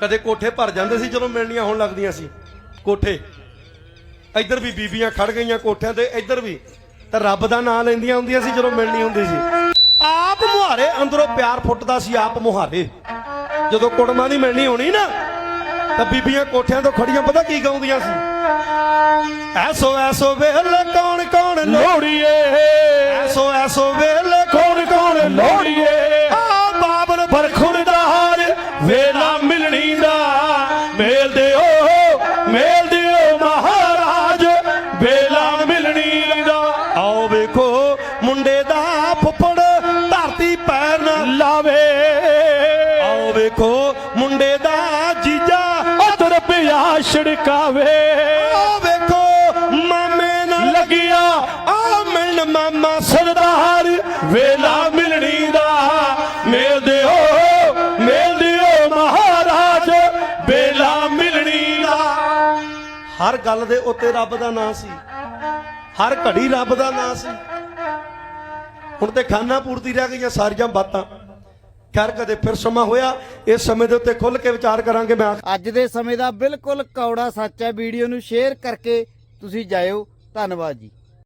ਕਦੇ ਕੋਠੇ ਭਰ ਜਾਂਦੇ ਸੀ ਜਦੋਂ ਮਿਲਣੀਆਂ ਹੋਣ ਲੱਗਦੀਆਂ ਸੀ। ਕੋਠੇ। ਇੱਧਰ ਵੀ ਬੀਬੀਆਂ ਖੜ ਗਈਆਂ ਕੋਠਿਆਂ ਤੇ, ਇੱਧਰ ਵੀ। ਤਾਂ ਰੱਬ ਦਾ ਨਾਮ ਲੈਂਦੀਆਂ ਹੁੰਦੀਆਂ ਸੀ ਜਦੋਂ ਮਿਲਣੀ ਹੁੰਦੀ ਸੀ। ਆਪ ਮੁਹਾਰੇ, ਅੰਦਰੋਂ ਪਿਆਰ ਫੁੱਟਦਾ ਸੀ ਆਪ ਮੁਹਾਰੇ। ਜਦੋਂ ਕੁੜਮਾਂ ਦੀ ਮਿਲਣੀ ਹੋਣੀ ਨਾ, ਤਾਂ ਬੀਬੀਆਂ ਕੋਠਿਆਂ ਤੋਂ ਖੜੀਆਂ, ਪਤਾ ਕੀ ਗਾਉਂਦੀਆਂ ਸੀ? ਐਸੋ ਐਸੋ ਵੇਲੇ ਕੌਣ ਕੌਣ ਲੋੜੀਏ ਐਸੋ ਐਸੋ ਮੇਲ ਦਿਓ ਮੇਲ ਦਿਓ ਮਹਾਰਾਜ। ਵੇਲਾ ਮਿਲਣੀ ਦਾ ਆਓ ਵੇਖੋ, ਮੁੰਡੇ ਦਾ ਫੁੱਫੜ ਧਰਤੀ ਪੈਰ ਨਾ ਲਾਵੇ। ਆਓ ਵੇਖੋ, ਮੁੰਡੇ ਦਾ ਜੀਜਾ ਉਧਰ ਪਿਆ ਛੜਕਾਵੇ। ਆਓ ਵੇਖੋ, ਮਾਮੇ ਨਾਲ ਲੱਗਿਆ। ਆ ਮਿਲਣ ਮਾਮਾ ਸਰਦਾਰ। ਵੇਲਾ ਮਿਲਣੀ ਦਾ, ਮੇਲ ਦਿਓ ਮੇਲ ਹਰ ਗੱਲ ਦੇ ਉੱਤੇ ਰੱਬ ਦਾ ਨਾਂ ਸੀ। ਹਰ ਘੜੀ ਰੱਬ ਦਾ ਨਾਂ ਸੀ। ਹੁਣ ਤੇ ਖਾਨਾ ਪੂਰਤੀ ਰਹਿ ਗਈਆਂ ਸਾਰੀਆਂ ਬਾਤਾਂ। ਖੈਰ, ਕਦੇ ਫਿਰ ਸਮਾਂ ਹੋਇਆ, ਇਸ ਸਮੇਂ ਦੇ ਉੱਤੇ ਖੁੱਲ ਕੇ ਵਿਚਾਰ ਕਰਾਂਗੇ ਮੈਂ। ਅੱਜ ਦੇ ਸਮੇਂ ਦਾ ਬਿਲਕੁਲ ਕੌੜਾ ਸੱਚ ਹੈ। ਵੀਡੀਓ ਨੂੰ ਸ਼ੇਅਰ ਕਰਕੇ ਤੁਸੀਂ ਜਾਇਓ। ਧੰਨਵਾਦ ਜੀ।